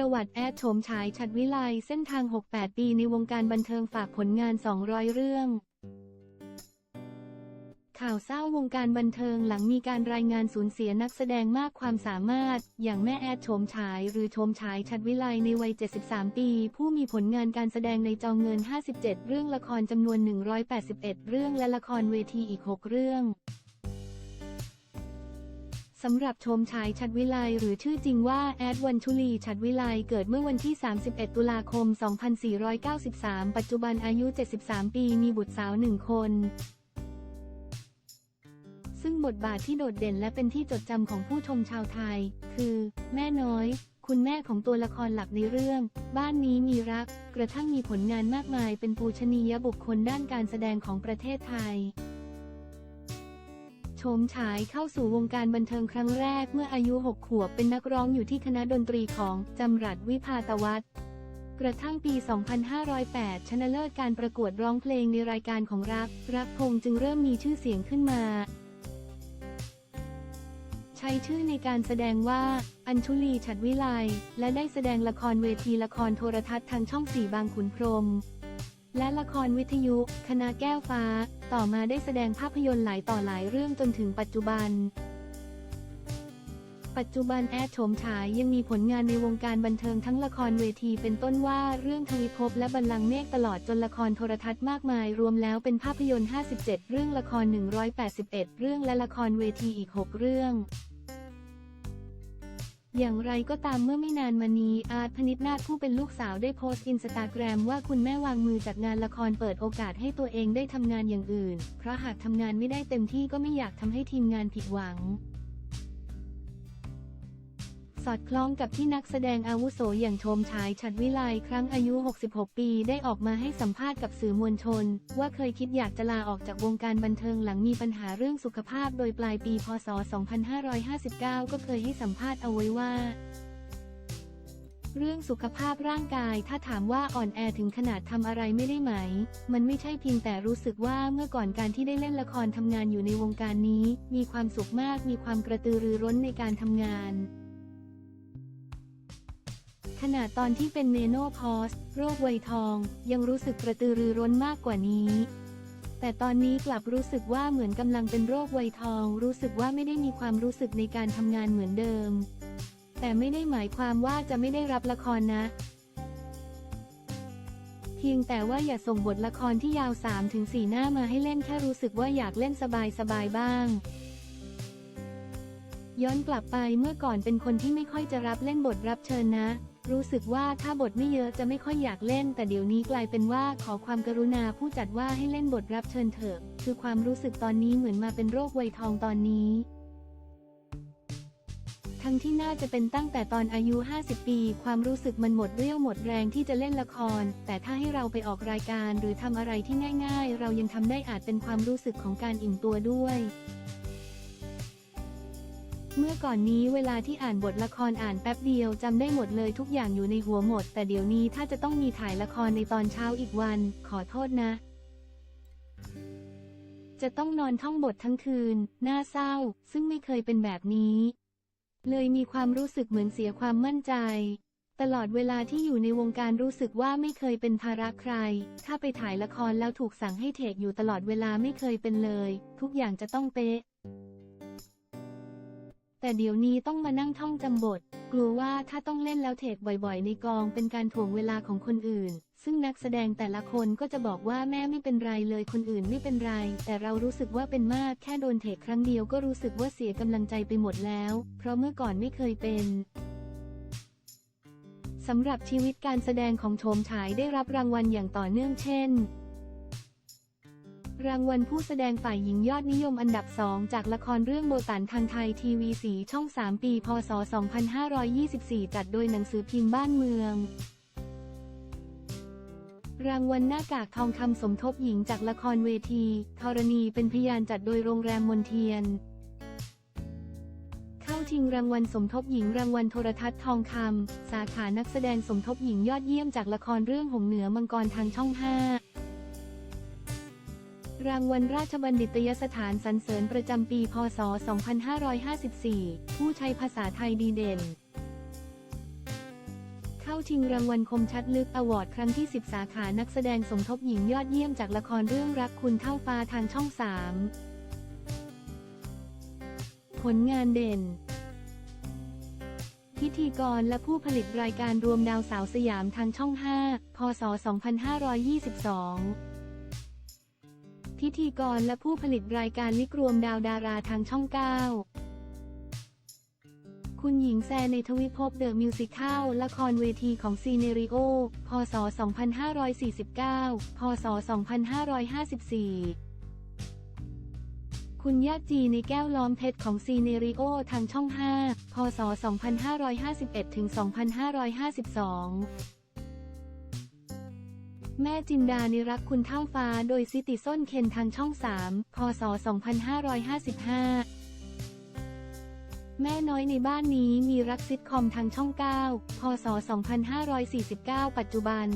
ประวัติแอดโฉมฉายฉัดวิไลเส้นทาง 68 ปีในวงการบันเทิงฝากผลงาน 200 เรื่อง ข่าวเศร้าวงการบันเทิงหลังมีการรายงานสูญเสียนักแสดงมากความสามารถ อย่างแม่แอดโฉมฉาย หรือโฉมฉายชัดวิไลในวัย 73 ปี ผู้มีผลงานการแสดงในจอเงิน 57 เรื่องละครจำนวน 181 เรื่องและละครเวทีอีก 6 เรื่อง สำหรับชมชายชัดวิไลหรือชื่อจริงว่าแอดวันชุลีชัดวิไลเกิดเมื่อวันที่ 31 ตุลาคม 2493 ปัจจุบันอายุ 73 ปีมีบุตรสาวหนึ่งคน ซึ่งบทบาทที่โดดเด่นและเป็นที่จดจำของผู้ชมชาวไทย คือ แม่น้อย คุณแม่ของตัวละครหลักในเรื่อง บ้านนี้มีรัก กระทั่งมีผลงานมากมายเป็นปูชนียบุคคลด้านการแสดงของประเทศไทย โฉมฉายเข้าสู่วงการบันเทิงครั้งแรกเมื่ออายุ 6 ขวบเป็นนักร้องอยู่ที่คณะดนตรีของจำรัดวิภาตวัฒน์กระทั่งปี 2508 ชนะเลิศการประกวดร้องเพลงในรายการของรัก รักพงจึงเริ่มมีชื่อเสียงขึ้นมา ใช้ชื่อในการแสดงว่า อัญชุลีฉัดวิไลและได้แสดงละครเวทีละครโทรทัศน์ทางช่องสี่บางขุนพรหม และละครวิทยุ คณะแก้วฟ้า ต่อมาได้แสดงภาพยนตร์หลายต่อหลายเรื่องจนถึงปัจจุบัน ปัจจุบันแอดโฉมฉายยังมีผลงานในวงการบันเทิงทั้งละครเวทีเป็นต้นว่าเรื่องทวิภพและบัลลังก์เมฆตลอดจนละครโทรทัศน์มากมาย รวมแล้วเป็นภาพยนตร์ 57 เรื่องละคร 181 เรื่องและละครเวทีอีก 6 เรื่อง อย่างไรก็ตามเมื่อไม่นานมานี้อาร์ตพนิษนาถผู้เป็นลูกสาวได้โพสต์อินสตาแกรมว่าคุณแม่วางมือจากงานละครเปิดโอกาสให้ตัวเองได้ทำงานอย่างอื่น เพราะหากทำงานไม่ได้เต็มที่ก็ไม่อยากทำให้ทีมงานผิดหวัง สอดคล้องกับที่นักแสดงอาวุโสอย่างโชมชายฉัดวิไลครั้งอายุ 66 ปีได้ออกมาให้สัมภาษณ์กับสื่อมวลชน ว่าเคยคิดอยากจะลาออกจากวงการบันเทิงหลังมีปัญหาเรื่องสุขภาพโดยปลายปี พศ 2559 ก็เคยให้สัมภาษณ์เอาไว้ว่าเรื่องสุขภาพร่างกายถ้าถามว่าอ่อนแอถึงขนาดทำอะไรไม่ได้ไหม มันไม่ใช่เพียงแต่รู้สึกว่าเมื่อก่อนการที่ได้เล่นละครทำงานอยู่ในวงการนี้ มีความสุขมากมีความกระตือรือร้นในการทำงาน ขนาดตอนที่เป็นเมโนพอสโรคไวยทอง ยังรู้สึกกระตือรือร้นมากกว่านี้ แต่ตอนนี้กลับรู้สึกว่าเหมือนกำลังเป็นโรคไวยทอง รู้สึกว่าไม่ได้มีความรู้สึกในการทำงานเหมือนเดิม แต่ไม่ได้หมายความว่าจะไม่ได้รับละครนะ เพียงแต่ว่าอย่าส่งบทละครที่ยาว 3-4 หน้ามาให้เล่นแค่รู้สึกว่าอยากเล่นสบายๆบ้างย้อนกลับไปเมื่อก่อนเป็นคนที่ไม่ค่อยจะรับเล่นบทรับเชิญนะ รู้สึกว่าถ้าบทไม่เยอะจะไม่ค่อยอยากเล่น แต่เดี๋ยวนี้กลายเป็นว่าขอความกรุณาผู้จัดว่าให้เล่นบทรับเชิญเถอะ คือความรู้สึกตอนนี้เหมือนมาเป็นโรคไวยทองตอนนี้ ทั้งที่น่าจะเป็นตั้งแต่ตอนอายุ 50 ปี ความรู้สึกมันหมดเรี่ยวหมดแรงที่จะเล่นละคร แต่ถ้าให้เราไปออกรายการหรือทำอะไรที่ง่าย ๆ เรายังทำได้อาจเป็นความรู้สึกของการอิ่มตัวด้วย เมื่อก่อนนี้เวลาที่อ่านบทละครอ่านแป๊บเดียวจำได้หมดเลยทุกอย่างอยู่ในหัวหมด แต่เดี๋ยวนี้ถ้าจะต้องมีถ่ายละครในตอนเช้าอีกวัน ขอโทษนะ จะต้องนอนท่องบททั้งคืน น่าเศร้า ซึ่งไม่เคยเป็นแบบนี้ เลยมีความรู้สึกเหมือนเสียความมั่นใจ ตลอดเวลาที่อยู่ในวงการรู้สึกว่าไม่เคยเป็นภาระใคร ถ้าไปถ่ายละครแล้วถูกสั่งให้เทคอยู่ตลอดเวลาไม่เคยเป็นเลย ทุกอย่างจะต้องเป๊ะ แต่เดี๋ยวนี้ต้องมานั่งท่องจำบท กลัวว่าถ้าต้องเล่นแล้วเทคบ่อยๆ ในกองเป็นการถ่วงเวลาของคนอื่น ซึ่งนักแสดงแต่ละคนก็จะบอกว่าแม่ไม่เป็นไรเลยคนอื่นไม่เป็นไร แต่เรารู้สึกว่าเป็นมากแค่โดนเทคครั้งเดียวก็รู้สึกว่าเสียกำลังใจไปหมดแล้ว เพราะเมื่อก่อนไม่เคยเป็นสำหรับชีวิตการแสดงของโฉมฉายได้รับรางวัลอย่างต่อเนื่องเช่น รางวัลผู้แสดงฝ่ายหญิงยอดนิยมอันดับสองจากละครเรื่องโบตันทางไทยทีวีสีช่อง 3 ปี พศ 2524 จัดโดยหนังสือพิมพ์บ้านเมือง รางวัลหน้ากากทองคำสมทบหญิงจากละครเวทีธรณีเป็นพยานจัดโดยโรงแรมมนเทียน เข้าชิงรางวัลสมทบหญิงรางวัลโทรทัศน์ทองคำสาขานักแสดงสมทบหญิงยอดเยี่ยมจากละครเรื่องหงเหนือมังกรทางช่อง 5 รางวัลราชบัณฑิตยสถานสรรเสริญประจำปี พศ 2554 ผู้ใช้ภาษาไทยดีเด่น เข้าชิงรางวัลคมชัดลึกอวอร์ดครั้งที่ 10 สาขานักแสดงสมทบหญิงยอดเยี่ยมจากละครเรื่องรักคุณเท่าฟ้าทางช่อง 3 ผลงานเด่น พิธีกรและผู้ผลิตรายการรวมดาวสาวสยามทางช่อง 5 พศ 2522 พิธีกรและผู้ผลิตรายการวิกรวมดาวดาราทางช่อง 9 คุณหญิงแซในทวิภพเดอะมิวสิคัลละครเวทีของซีเนริโอ พศ 2549 พศ 2554คุณย่าจีในแก้วล้อมเพชรของซีเนริโอทางช่อง 5 พศ 2551 ถึง 2552 แม่จินดาในรักคุณเท่าฟ้าโดยซิติส้นเคนทางช่อง 3 พศ 2555 แม่น้อยในบ้านนี้มีรักซิทคอมทางช่อง 9 พศ 2549 ปัจจุบัน